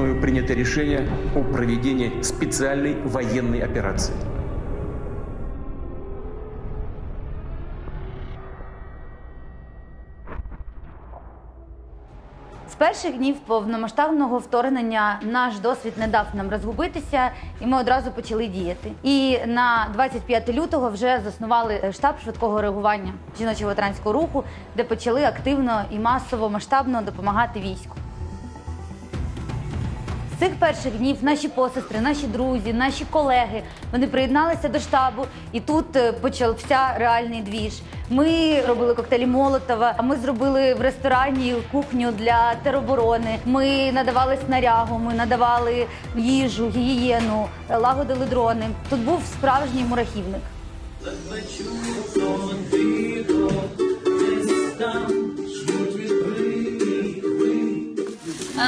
мною принято решение о проведении специальной военной операции. З перших днів повномасштабного вторгнення наш досвід не дав нам розгубитися, і ми одразу почали діяти. І на 25 лютого вже заснували штаб швидкого реагування жіночого ветеранського руху, де почали активно і масово масштабно допомагати війську. Цих перших днів наші посестри, наші друзі, наші колеги вони приєдналися до штабу, і тут е, почався реальний двіж. Ми робили коктейлі Молотова. Ми зробили в ресторані кухню для тероборони. Ми надавали снарягу, ми надавали їжу, гігієну, е, лагодили дрони. Тут був справжній мурахівник.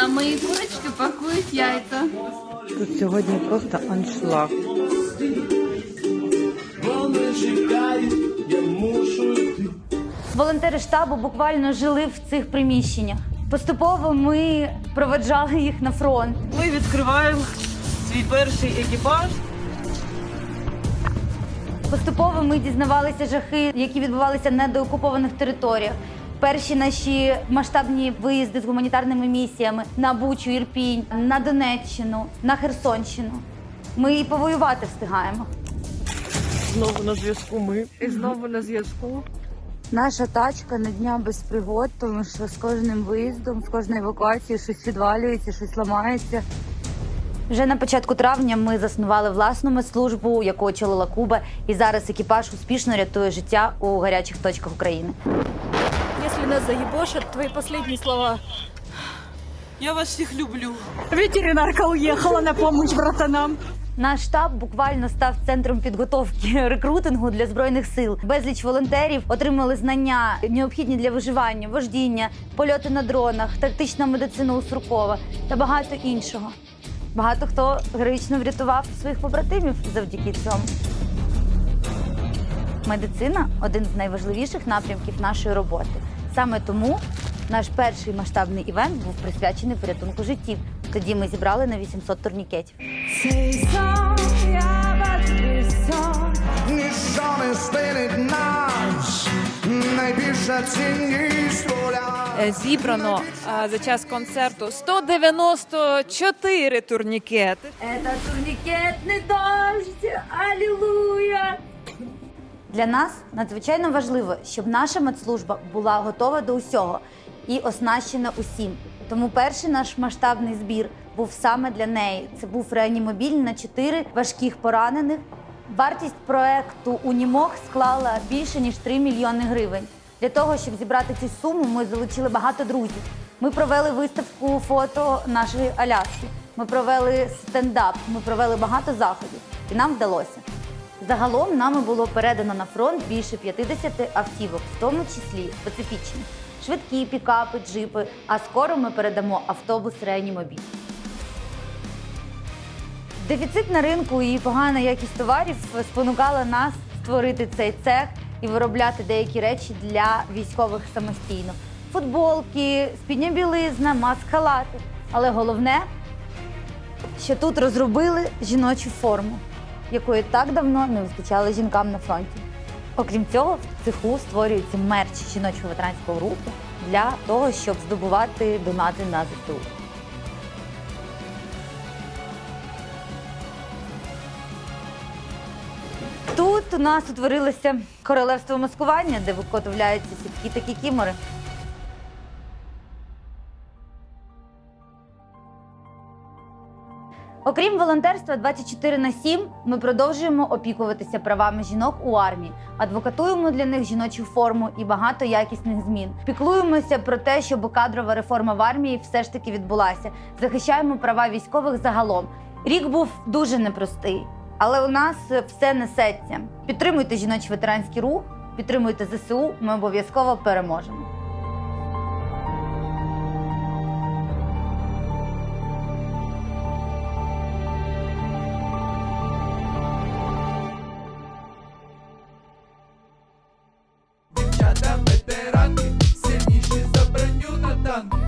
А мої курочки пакують яйця. Тут сьогодні просто аншлаг. Волонтери штабу буквально жили в цих приміщеннях. Поступово ми проведжали їх на фронт. Ми відкриваємо свій перший екіпаж. Поступово ми дізнавалися жахи, які відбувалися на деокупованих територіях. Перші наші масштабні виїзди з гуманітарними місіями на Бучу, Ірпінь, на Донеччину, на Херсонщину. Ми і повоювати встигаємо. Знову на зв'язку ми. І знову на зв'язку. Наша тачка на дня без пригод, тому що з кожним виїздом, з кожною евакуацією щось відвалюється, щось ламається. Вже на початку травня ми заснували власну медслужбу, яку очолила Куба, і зараз екіпаж успішно рятує життя у гарячих точках України. Если нас заебошат, твои последние слова. Я вас всіх люблю. Ветеринарка уехала на помощь братанам. Наш штаб буквально став центром підготовки рекрутингу для збройних сил. Безліч волонтерів отримали знання, необхідні для виживання, вождіння, польоти на дронах, тактична медицина у Суркова та багато іншого. Багато хто героїчно врятував своїх побратимів завдяки цьому. Медицина один з найважливіших напрямків нашої роботи. Саме тому наш перший масштабний івент був присвячений порятунку життів. Тоді ми зібрали на 800 турнікетів. Цей сон, я бачу сон. Ніщо спинить нас, найбільша цінність воля. Е, Зібрано а, за час концерту 194 турнікети. Это турнікетний дощ! Алілуя! Для нас надзвичайно важливо, щоб наша медслужба була готова до усього і оснащена усім. Тому перший наш масштабний збір був саме для неї. Це був реанімобіль на чотири важких поранених. Вартість проекту Унімог склала більше ніж 3 мільйони гривень. Для того, щоб зібрати цю суму, ми залучили багато друзів. Ми провели виставку фото нашої Аляски. Ми провели стендап, ми провели багато заходів, і нам вдалося. Загалом нами було передано на фронт більше 50 автівок, в тому числі специфічних, швидкі пікапи, джипи. А скоро ми передамо автобус реанімобіль. Дефіцит на ринку і погана якість товарів спонукала нас створити цей цех і виробляти деякі речі для військових самостійно: футболки, спідня білизна, маск-халати. Але головне, що тут розробили жіночу форму, якої так давно не вистачало жінкам на фронті. Окрім цього, в цеху створюється мерч жіночого ветеранського руху для того, щоб здобувати донати на ЗСУ. Тут у нас утворилося королевство маскування, де виготовляються сітки та кікімори. Окрім волонтерства 24 на 7, ми продовжуємо опікуватися правами жінок у армії, адвокатуємо для них жіночу форму і багато якісних змін. Піклуємося про те, щоб кадрова реформа в армії все ж таки відбулася. Захищаємо права військових загалом. Рік був дуже непростий, але у нас все несеться. Підтримуйте жіночий ветеранський рух, підтримуйте ЗСУ. Ми обов'язково переможемо. Адам ветеранки, сильніші за броню на танки